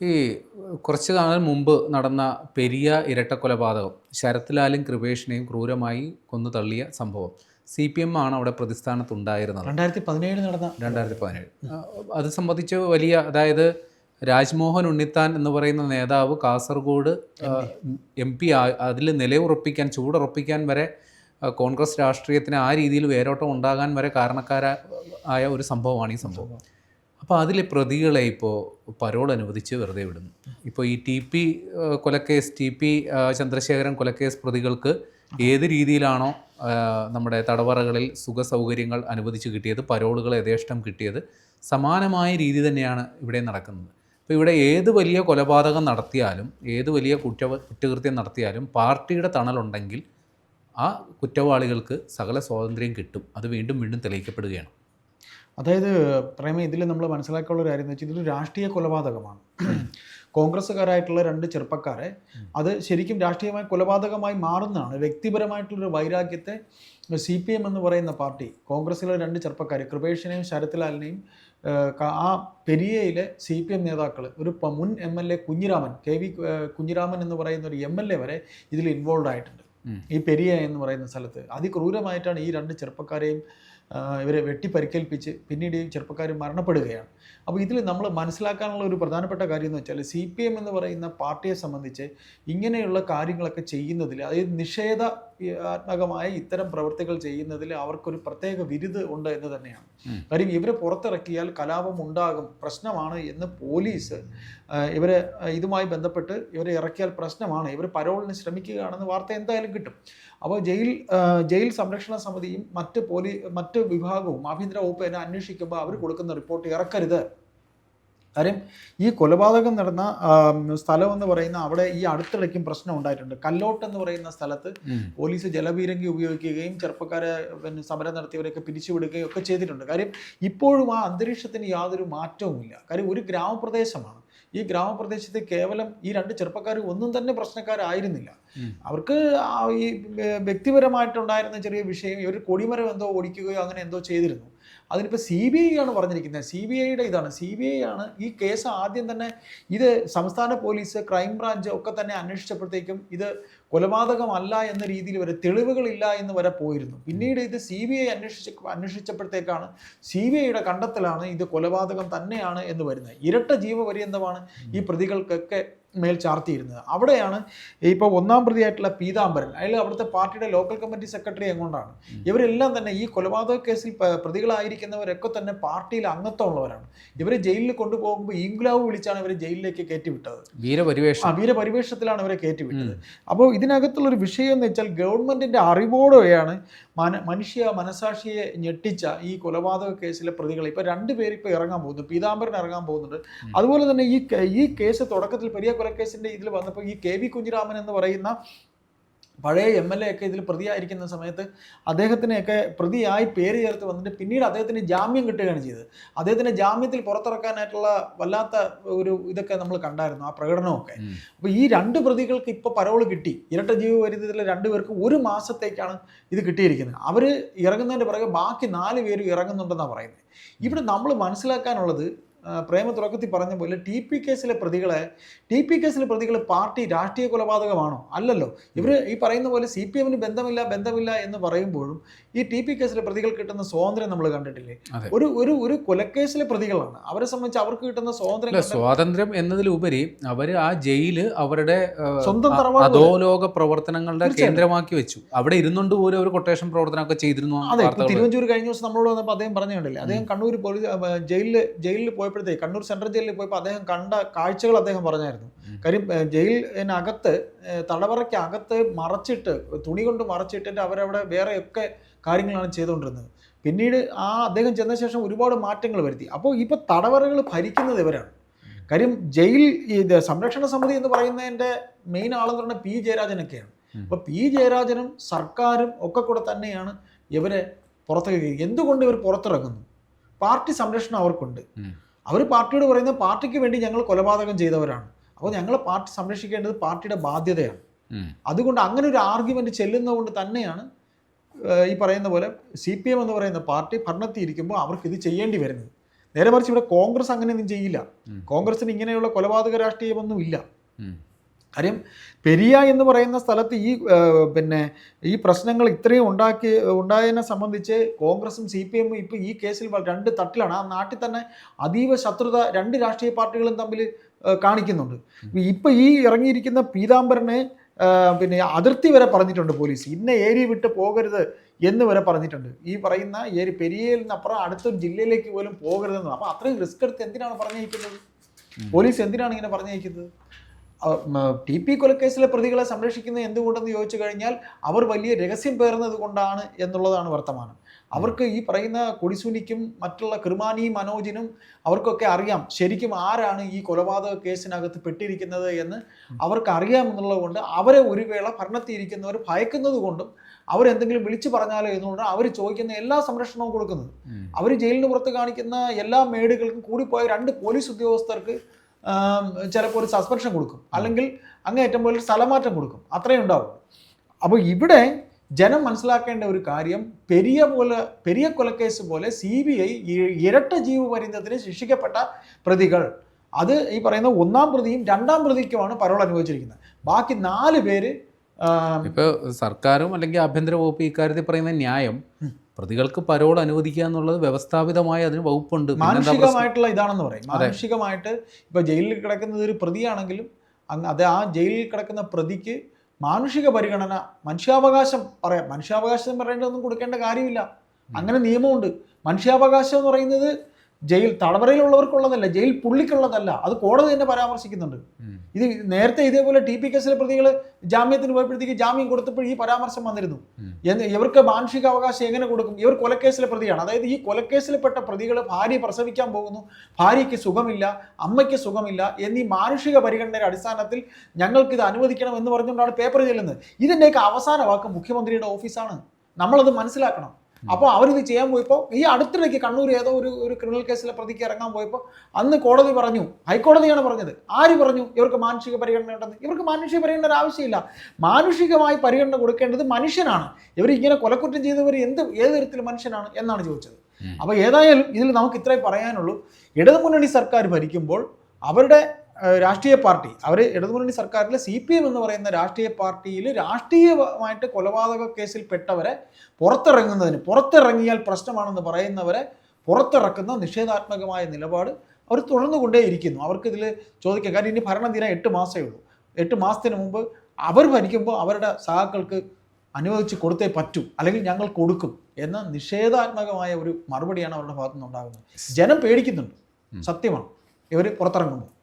ഈ കുറച്ച് കാലം മുമ്പ് നടന്ന പെരിയ ഇരട്ടക്കൊലപാതകം ശരത്ലാലും കൃപേഷിനെയും ക്രൂരമായി കൊന്നു തള്ളിയ സംഭവം സി പി എം ആണ് അവിടെ പ്രതിസ്ഥാനത്തുണ്ടായിരുന്നത്. രണ്ടായിരത്തി പതിനേഴ് നടന്ന രണ്ടായിരത്തി പതിനേഴ് അത് സംബന്ധിച്ച് വലിയ അതായത് രാജ്മോഹൻ ഉണ്ണിത്താൻ എന്ന് പറയുന്ന നേതാവ് കാസർഗോഡ് എം പി. അതിൽ നിലയുറപ്പിക്കാൻ ചൂടുറപ്പിക്കാൻ വരെ കോൺഗ്രസ് രാഷ്ട്രീയത്തിന് ആ രീതിയിൽ വേരോട്ടം ഉണ്ടാകാൻ വരെ കാരണക്കാരായ ആയ ഒരു സംഭവമാണ് ഈ സംഭവം. അപ്പോൾ അതിലെ പ്രതികളെ ഇപ്പോൾ പരോൾ അനുവദിച്ച് വെറുതെ വിടുന്നു. ഇപ്പോൾ ഈ ടി പി കൊലക്കേസ് ടി പി ചന്ദ്രശേഖരൻ കൊലക്കേസ് പ്രതികൾക്ക് ഏത് രീതിയിലാണോ നമ്മുടെ തടവറകളിൽ സുഖ സൗകര്യങ്ങൾ അനുവദിച്ച് കിട്ടിയത് പരോളുകൾ യഥേഷ്ടം കിട്ടിയത് സമാനമായ രീതി തന്നെയാണ് ഇവിടെ നടക്കുന്നത്. അപ്പോൾ ഇവിടെ ഏത് വലിയ കൊലപാതകം നടത്തിയാലും ഏത് വലിയ കുറ്റ കുറ്റകൃത്യം നടത്തിയാലും പാർട്ടിയുടെ തണലുണ്ടെങ്കിൽ ആ കുറ്റവാളികൾക്ക് സകല സ്വാതന്ത്ര്യം കിട്ടും. അത് വീണ്ടും വീണ്ടും തെളിയിക്കപ്പെടുകയാണ്. അതായത് പ്രേമ ഇതിൽ നമ്മൾ മനസ്സിലാക്കാനുള്ള ഒരു കാര്യം എന്ന് വെച്ചാൽ ഇതൊരു രാഷ്ട്രീയ കൊലപാതകമാണ്. കോൺഗ്രസ്സുകാരായിട്ടുള്ള രണ്ട് ചെറുപ്പക്കാരെ അത് ശരിക്കും രാഷ്ട്രീയമായ കൊലപാതകമായി മാറുന്നതാണ്. വ്യക്തിപരമായിട്ടുള്ളൊരു വൈരാഗ്യത്തെ സി പി എം എന്ന് പറയുന്ന പാർട്ടി കോൺഗ്രസ്സിലെ രണ്ട് ചെറുപ്പക്കാർ കൃപേഷിനെയും ശരത്ലാലിനെയും ആ പെരിയയിലെ സി പി എം നേതാക്കൾ ഒരു മുൻ M L A Kunhiraman K V Kunhiraman എന്ന് പറയുന്ന ഒരു എം എൽ എ വരെ ഇതിൽ ഇൻവോൾവ് ആയിട്ടുണ്ട്. ഈ പെരിയ എന്ന് പറയുന്ന സ്ഥലത്ത്. അതിക്രൂരമായിട്ടാണ് ഈ രണ്ട് ചെറുപ്പക്കാരെയും ഇവരെ വെട്ടി പരിക്കേൽപ്പിച്ച് പിന്നീട് ഈ ചെറുപ്പക്കാർ മരണപ്പെടുകയാണ്. അപ്പോൾ ഇതിൽ നമ്മൾ മനസ്സിലാക്കാനുള്ള ഒരു പ്രധാനപ്പെട്ട കാര്യം എന്ന് വെച്ചാൽ സി പി എം എന്ന് പറയുന്ന പാർട്ടിയെ സംബന്ധിച്ച് ഇങ്ങനെയുള്ള കാര്യങ്ങളൊക്കെ ചെയ്യുന്നതിൽ അതായത് നിഷേധ നിഷേധാത്മകമായ ഇത്തരം പ്രവൃത്തികൾ ചെയ്യുന്നതിൽ അവർക്കൊരു പ്രത്യേക വിരുദ് ഉണ്ട് എന്ന് തന്നെയാണ്. കാര്യം ഇവരെ പുറത്തിറക്കിയാൽ കലാപം ഉണ്ടാകും പ്രശ്നമാണ് എന്ന് പോലീസ് ഇവരെ ഇതുമായി ബന്ധപ്പെട്ട് ഇവരെ ഇറക്കിയാൽ പ്രശ്നമാണ്. ഇവർ പരോളിന് ശ്രമിക്കുകയാണെന്ന് വാർത്ത എന്തായാലും കിട്ടും. അപ്പോൾ ജയിൽ ജയിൽ സംരക്ഷണ സമിതിയും മറ്റ് പോലീ മറ്റ് വിഭാഗവും ആഭ്യന്തര വകുപ്പ് എന്നെ അന്വേഷിക്കുമ്പോൾ അവർ കൊടുക്കുന്ന റിപ്പോർട്ട് ഇറക്കരുത്. കാര്യം ഈ കൊലപാതകം നടന്ന സ്ഥലം എന്ന് പറയുന്ന അവിടെ ഈ അടുത്തിടയ്ക്കും പ്രശ്നം ഉണ്ടായിട്ടുണ്ട്. കല്ലോട്ട് എന്ന് പറയുന്ന സ്ഥലത്ത് പോലീസ് ജലപീരങ്കി ഉപയോഗിക്കുകയും ചെറുപ്പക്കാരെ പിന്നെ സമരം നടത്തിയവരെയൊക്കെ പിരിച്ചുവിടുകയും ഒക്കെ ചെയ്തിട്ടുണ്ട്. കാര്യം ഇപ്പോഴും ആ അന്തരീക്ഷത്തിന് യാതൊരു മാറ്റവുമില്ല. കാര്യം ഒരു ഗ്രാമപ്രദേശമാണ്. ഈ ഗ്രാമപ്രദേശത്ത് കേവലം ഈ രണ്ട് ചെറുപ്പക്കാർ ഒന്നും തന്നെ പ്രശ്നക്കാരായിരുന്നില്ല. അവർക്ക് ആ ഈ വ്യ- വ്യക്തിപരമായിട്ടുണ്ടായിരുന്ന ചെറിയ വിഷയം ഇവർ കൊടിമരം എന്തോ ഓടിക്കുകയോ അങ്ങനെ എന്തോ ചെയ്തിരുന്നു. അതിനിപ്പോൾ സി ബി ഐ ആണ് പറഞ്ഞിരിക്കുന്നത്. സി ബി ഐയുടെ ഇതാണ്. സി ബി ഐ ആണ് ഈ കേസ് ആദ്യം തന്നെ ഇത് സംസ്ഥാന പോലീസ് ക്രൈംബ്രാഞ്ച് ഒക്കെ തന്നെ അന്വേഷിച്ചപ്പോഴത്തേക്കും ഇത് കൊലപാതകമല്ല എന്ന രീതിയിൽ വരെ തെളിവുകളില്ല എന്ന് വരെ പോയിരുന്നു. പിന്നീട് ഇത് സി ബി ഐ അന്വേഷിച്ച അന്വേഷിച്ചപ്പോഴത്തേക്കാണ് സി ബി ഐയുടെ കണ്ടെത്തലാണ് ഇത് കൊലപാതകം തന്നെയാണ് എന്ന് വരുന്നത്. ഇരട്ട ജീവപര്യന്തമാണ് ഈ പ്രതികൾക്കൊക്കെ മേൽ ചാർത്തിയിരുന്നത്. അവിടെയാണ് ഇപ്പോൾ ഒന്നാം പ്രതിയായിട്ടുള്ള പീതാംബരൻ. അയാൾ അവിടുത്തെ പാർട്ടിയുടെ ലോക്കൽ കമ്മിറ്റി സെക്രട്ടറി എങ്ങോണ്ടാണ് ഇവരെല്ലാം തന്നെ ഈ കൊലപാതക കേസിൽ പ്രതികളായിരിക്കുന്നവരൊക്കെ തന്നെ പാർട്ടിയിൽ അംഗത്വമുള്ളവരാണ്. ഇവരെ ജയിലിൽ കൊണ്ടുപോകുമ്പോൾ ഇംഗ്ലാവ് വിളിച്ചാണ് ഇവരെ ജയിലിലേക്ക് കയറ്റിവിട്ടത്. വീരപരിവേഷം. ആ വീരപരിവേഷത്തിലാണ് ഇവരെ കയറ്റിവിട്ടത്. അപ്പോൾ ഇതിനകത്തുള്ള ഒരു വിഷയം എന്ന് വെച്ചാൽ ഗവൺമെന്റിന്റെ അറിവോടെയാണ് മന മനുഷ്യ മനസാക്ഷിയെ ഞെട്ടിച്ച ഈ കൊലപാതക കേസിലെ പ്രതികൾ. ഇപ്പോൾ രണ്ടുപേരിപ്പോൾ ഇറങ്ങാൻ പോകുന്നു. പീതാംബരൻ ഇറങ്ങാൻ പോകുന്നുണ്ട്. അതുപോലെ തന്നെ ഈ ഈ കേസ് തുടക്കത്തിൽ പെരിയ കൊലക്കേസിന്റെ ഇതിൽ വന്നപ്പോൾ ഈ കെ വി കുഞ്ഞിരാമൻ എന്ന് പറയുന്ന പഴയ എം എൽ എ ഒക്കെ ഇതിൽ പ്രതിയായിരിക്കുന്ന സമയത്ത് അദ്ദേഹത്തിനെയൊക്കെ പ്രതിയായി പേര് ചേർത്ത് വന്നിട്ട് പിന്നീട് അദ്ദേഹത്തിന് ജാമ്യം കിട്ടുകയാണ് ചെയ്തത്. അദ്ദേഹത്തിന് ജാമ്യത്തിൽ പുറത്തിറക്കാനായിട്ടുള്ള വല്ലാത്ത ഒരു ഇതൊക്കെ നമ്മൾ കണ്ടായിരുന്നു ആ പ്രകടനമൊക്കെ. അപ്പോൾ ഈ രണ്ട് പ്രതികൾക്ക് ഇപ്പോൾ പരോൾ കിട്ടി. ഇരട്ട ജീവപരിധിയിലെ രണ്ടുപേർക്ക് ഒരു മാസത്തേക്കാണ് ഇത് കിട്ടിയിരിക്കുന്നത്. അവർ ഇറങ്ങുന്നതിന്റെ പുറകെ ബാക്കി നാല് പേരും ഇറങ്ങുന്നുണ്ടെന്നാണ് പറയുന്നത്. ഇവിടെ നമ്മൾ മനസ്സിലാക്കാനുള്ളത് പ്രേമ തുടക്കത്തിൽ പറഞ്ഞ പോലെ ടി പി കേസിലെ പ്രതികളെ ടി പി കേസിലെ പ്രതികൾ പാർട്ടി രാഷ്ട്രീയ കൊലപാതകമാണോ? അല്ലല്ലോ. ഇവർ ഈ പറയുന്ന പോലെ സി പി എമ്മിന് ബന്ധമില്ല ബന്ധമില്ല എന്ന് പറയുമ്പോഴും ഈ ടി പി കേസിലെ പ്രതികൾ കിട്ടുന്ന സ്വാതന്ത്ര്യം നമ്മൾ കണ്ടിട്ടില്ലേ? ഒരു ഒരു ഒരു കൊലക്കേസിലെ പ്രതികളാണ്. അവരെ സംബന്ധിച്ച് അവർക്ക് കിട്ടുന്ന സ്വാതന്ത്ര്യം സ്വാതന്ത്ര്യം എന്നതിലുപരി അവർ ആ ജയിൽ അവരുടെ സ്വന്തം അധോലോക പ്രവർത്തനങ്ങളുടെ കേന്ദ്രമാക്കി വെച്ചു. അവിടെ ഇരുന്നുകൊണ്ട് പോലും അവർ കൊട്ടേഷൻ പ്രവർത്തനമൊക്കെ ചെയ്തിരുന്നു അതെ തിരുവഞ്ചൂർ കഴിഞ്ഞ ദിവസം നമ്മളോട് വന്നപ്പോൾ അദ്ദേഹം പറഞ്ഞു കണ്ടില്ലേ അദ്ദേഹം കണ്ണൂർ പോലീസ് ജയിലിൽ ജയിലിൽ പോയപ്പോഴത്തേക്ക് കണ്ണൂർ സെൻട്രൽ ജയിലിൽ പോയപ്പോൾ അദ്ദേഹം കണ്ട കാഴ്ചകൾ അദ്ദേഹം പറഞ്ഞായിരുന്നു. കാര്യം ജയിലിനകത്ത് തടവറയ്ക്കകത്ത് തടവറയ്ക്ക് അകത്ത് മറച്ചിട്ട് തുണി കൊണ്ട് മറച്ചിട്ടിട്ട് അവരവിടെ വേറെയൊക്കെ കാര്യങ്ങളാണ് ചെയ്തുകൊണ്ടിരുന്നത്. പിന്നീട് ആ അദ്ദേഹം ചെന്ന ശേഷം ഒരുപാട് മാറ്റങ്ങൾ വരുത്തി. അപ്പോൾ ഇപ്പോൾ തടവറകൾ ഭരിക്കുന്നത് ഇവരാണ്. കാര്യം ജയിൽ ഇത് സംരക്ഷണ സമിതി എന്ന് പറയുന്നതിന്റെ മെയിൻ ആളെന്ന് പറഞ്ഞാൽ പി. ജയരാജനൊക്കെയാണ്. അപ്പോൾ പി. ജയരാജനും സർക്കാരും ഒക്കെ കൂടെ തന്നെയാണ് ഇവരെ പുറത്തേക്ക് എന്തുകൊണ്ട് ഇവർ പുറത്തിറങ്ങുന്നു? പാർട്ടി സംരക്ഷണം അവർക്കുണ്ട്. അവർ പാർട്ടിയോട് പറയുന്നത് പാർട്ടിക്ക് വേണ്ടി ഞങ്ങൾ കൊലപാതകം ചെയ്തവരാണ്. അപ്പോൾ ഞങ്ങൾ പാർട്ടി സംരക്ഷിക്കേണ്ടത് പാർട്ടിയുടെ ബാധ്യതയാണ്. അതുകൊണ്ട് അങ്ങനെ ഒരു ആർഗ്യുമെന്റ് ചെല്ലുന്നതുകൊണ്ട് തന്നെയാണ് ഈ പറയുന്ന പോലെ സി പി എം എന്ന് പറയുന്ന പാർട്ടി ഭരണത്തിൽ ഇരിക്കുമ്പോൾ അവർക്ക് ഇത് ചെയ്യേണ്ടി വരുന്നത്. നേരെ മറിച്ച് ഇവിടെ കോൺഗ്രസ് അങ്ങനെയൊന്നും ചെയ്യില്ല. കോൺഗ്രസിന് ഇങ്ങനെയുള്ള കൊലപാതക രാഷ്ട്രീയമൊന്നും ഇല്ല. കാര്യം പെരിയ എന്ന് പറയുന്ന സ്ഥലത്ത് ഈ പിന്നെ ഈ പ്രശ്നങ്ങൾ ഇത്രയും ഉണ്ടാക്കി ഉണ്ടായതിനെ സംബന്ധിച്ച് കോൺഗ്രസും സി പി എമ്മും ഇപ്പോൾ ഈ കേസിൽ രണ്ട് തട്ടിലാണ്. ആ നാട്ടിൽ തന്നെ അതീവ ശത്രുത രണ്ട് രാഷ്ട്രീയ പാർട്ടികളും തമ്മിൽ കാണിക്കുന്നുണ്ട്. ഇപ്പം ഈ ഇറങ്ങിയിരിക്കുന്ന പീതാംബരനെ പിന്നെ അതിർത്തി വരെ പറഞ്ഞിട്ടുണ്ട് പോലീസ്. ഇന്ന ഏരിയ വിട്ട് പോകരുത് എന്ന് വരെ പറഞ്ഞിട്ടുണ്ട്. ഈ പറയുന്ന ഏരി പെരിയയിൽ നിന്നപ്പുറം അടുത്തൊരു ജില്ലയിലേക്ക് പോലും പോകരുതെന്ന്. അപ്പോൾ അത്രയും റിസ്ക് എടുത്ത് എന്തിനാണ് പറഞ്ഞയക്കുന്നത്? പോലീസ് എന്തിനാണ് ഇങ്ങനെ പറഞ്ഞയക്കുന്നത്? ടി പി കൊലക്കേസിലെ പ്രതികളെ സംരക്ഷിക്കുന്നത് എന്തുകൊണ്ടെന്ന് ചോദിച്ചു കഴിഞ്ഞാൽ അവർ വലിയ രഹസ്യം പേർന്നത് കൊണ്ടാണ് എന്നുള്ളതാണ് വർത്തമാനം. അവർക്ക് ഈ പറയുന്ന കൊടിസുനിക്കും മറ്റുള്ള കൃമാനി മനോജിനും അവർക്കൊക്കെ അറിയാം ശരിക്കും ആരാണ് ഈ കൊലപാതക കേസിനകത്ത് പെട്ടിരിക്കുന്നത് എന്ന് അവർക്ക് അറിയാമെന്നുള്ളത് കൊണ്ട് അവരെ ഒരു വേള ഭരണത്തിയിരിക്കുന്നവർ ഭയക്കുന്നത് കൊണ്ടും അവരെന്തെങ്കിലും വിളിച്ചു പറഞ്ഞാലോ എന്നുകൊണ്ട് അവർ ചോദിക്കുന്ന എല്ലാ സംരക്ഷണവും കൊടുക്കുന്നത്. അവർ ജയിലിന് പുറത്ത് കാണിക്കുന്ന എല്ലാ മേടുകൾക്കും കൂടിപ്പോയ രണ്ട് പോലീസ് ഉദ്യോഗസ്ഥർക്ക് ചിലപ്പോൾ ഒരു സസ്പെൻഷൻ കൊടുക്കും. അല്ലെങ്കിൽ അങ്ങേയറ്റം പോലെ സ്ഥലമാറ്റം കൊടുക്കും. അത്രയും ഉണ്ടാവും. അപ്പോൾ ഇവിടെ ജനം മനസ്സിലാക്കേണ്ട ഒരു കാര്യം പെരിയ പോലെ പെരിയ കൊലക്കേസ് പോലെ സി ബി ഐ ഇരട്ട ജീവപര്യന്തത്തിന് ശിക്ഷിക്കപ്പെട്ട പ്രതികൾ. അത് ഈ പറയുന്ന ഒന്നാം പ്രതിയും രണ്ടാം പ്രതിക്കുമാണ് പരോൾ അനുഭവിച്ചിരിക്കുന്നത്. ബാക്കി നാല് പേര് ഇപ്പോൾ ഇപ്പൊ സർക്കാരും അല്ലെങ്കിൽ ആഭ്യന്തര വകുപ്പ് ഇക്കാര്യത്തിൽ പറയുന്ന ന്യായം പ്രതികൾക്ക് പരോൾ അനുവദിക്കുക എന്നുള്ളത് വ്യവസ്ഥാപിതമായി അതിന് വകുപ്പുണ്ട്? മാനുഷികമായിട്ടുള്ള ഇതാണെന്ന് പറയും. മാനുഷികമായിട്ട് ഇപ്പൊ ജയിലിൽ കിടക്കുന്നത് ഒരു പ്രതിയാണെങ്കിലും അങ്ങ് അത് ആ ജയിലിൽ കിടക്കുന്ന പ്രതിക്ക് മാനുഷിക പരിഗണന മനുഷ്യാവകാശം പറയാം. മനുഷ്യാവകാശം പറയേണ്ടതൊന്നും കൊടുക്കേണ്ട കാര്യമില്ല. അങ്ങനെ നിയമമുണ്ട്. മനുഷ്യാവകാശം എന്ന് പറയുന്നത് ജയിൽ തടവറയിലുള്ളവർക്കുള്ളതല്ല ജയിൽ പുള്ളിക്കുള്ളതല്ല. അത് കോടതി തന്നെ പരാമർശിക്കുന്നുണ്ട്. ഇത് നേരത്തെ ഇതേപോലെ ടി പി കേസിലെ പ്രതികൾ ജാമ്യത്തിന് പോയപ്പോഴത്തേക്ക് ജാമ്യം കൊടുത്തപ്പോൾ ഈ പരാമർശം വന്നിരുന്നു. ഇവർക്ക് മാനുഷിക അവകാശം എങ്ങനെ കൊടുക്കും? ഇവർ കൊലക്കേസിലെ പ്രതിയാണ്. അതായത് ഈ കൊലക്കേസിൽപ്പെട്ട പ്രതികൾ ഭാര്യ പ്രസവിക്കാൻ പോകുന്നു ഭാര്യയ്ക്ക് സുഖമില്ല അമ്മയ്ക്ക് സുഖമില്ല എന്നീ മാനുഷിക പരിഗണനയുടെ അടിസ്ഥാനത്തിൽ ഞങ്ങൾക്ക് ഇത് അനുവദിക്കണം എന്ന് പറഞ്ഞുകൊണ്ടാണ് പേപ്പർ ചെല്ലുന്നത്. ഇതിന്റെയൊക്കെ അവസാന വാക്ക് മുഖ്യമന്ത്രിയുടെ ഓഫീസാണ്. നമ്മളത് മനസ്സിലാക്കണം. അപ്പോൾ അവരിത് ചെയ്യാൻ പോയപ്പോൾ ഈ അടുത്തിടയ്ക്ക് കണ്ണൂർ ഏതോ ഒരു ഒരു ക്രിമിനൽ കേസിലെ പ്രതിക്ക് ഇറങ്ങാൻ പോയപ്പോൾ അന്ന് കോടതി പറഞ്ഞു ഹൈക്കോടതിയാണ് പറഞ്ഞത്. ആര് പറഞ്ഞു? ഇവർക്ക് മാനുഷിക പരിഗണന ഉണ്ടെന്ന്. ഇവർക്ക് മാനുഷിക പരിഗണന ആവശ്യമില്ല. മാനുഷികമായി പരിഗണന കൊടുക്കേണ്ടത് മനുഷ്യനാണ്. ഇവർ ഇങ്ങനെ കൊലക്കുറ്റം ചെയ്തവർ എന്ത് ഏത് തരത്തിൽ മനുഷ്യനാണ് എന്നാണ് ചോദിച്ചത്. അപ്പോൾ ഏതായാലും ഇതിൽ നമുക്ക് ഇത്രേ പറയാനുള്ളൂ. ഇടതുമുന്നണി സർക്കാർ ഭരിക്കുമ്പോൾ അവരുടെ രാഷ്ട്രീയ പാർട്ടി. അവർ ഇടതുമുന്നണി സർക്കാരിൽ സി പി എം എന്ന് പറയുന്ന രാഷ്ട്രീയ പാർട്ടിയിൽ രാഷ്ട്രീയമായിട്ട് കൊലപാതക കേസിൽ പെട്ടവരെ പുറത്തിറങ്ങുന്നതിന് പുറത്തിറങ്ങിയാൽ പ്രശ്നമാണെന്ന് പറയുന്നവരെ പുറത്തിറക്കുന്ന നിഷേധാത്മകമായ നിലപാട് അവർ തുടർന്നുകൊണ്ടേയിരിക്കുന്നു. അവർക്ക് ഇതിൽ ചോദിക്കാം. കാരണം ഇനി ഭരണദിനം എട്ട് മാസമേ ഉള്ളൂ. എട്ട് മാസത്തിന് മുമ്പ് അവർ ഭരിക്കുമ്പോൾ അവരുടെ സഹാക്കൾക്ക് അനുവദിച്ച് കൊടുത്തേ പറ്റൂ. അല്ലെങ്കിൽ ഞങ്ങൾ കൊടുക്കും എന്ന നിഷേധാത്മകമായ ഒരു മറുപടിയാണ് അവരുടെ ഭാഗത്തുനിന്ന് ഉണ്ടാകുന്നത് ജനം പേടിക്കുന്നുണ്ട്. സത്യമാണ്. ഇവർ പുറത്തിറങ്ങുമ്പോൾ.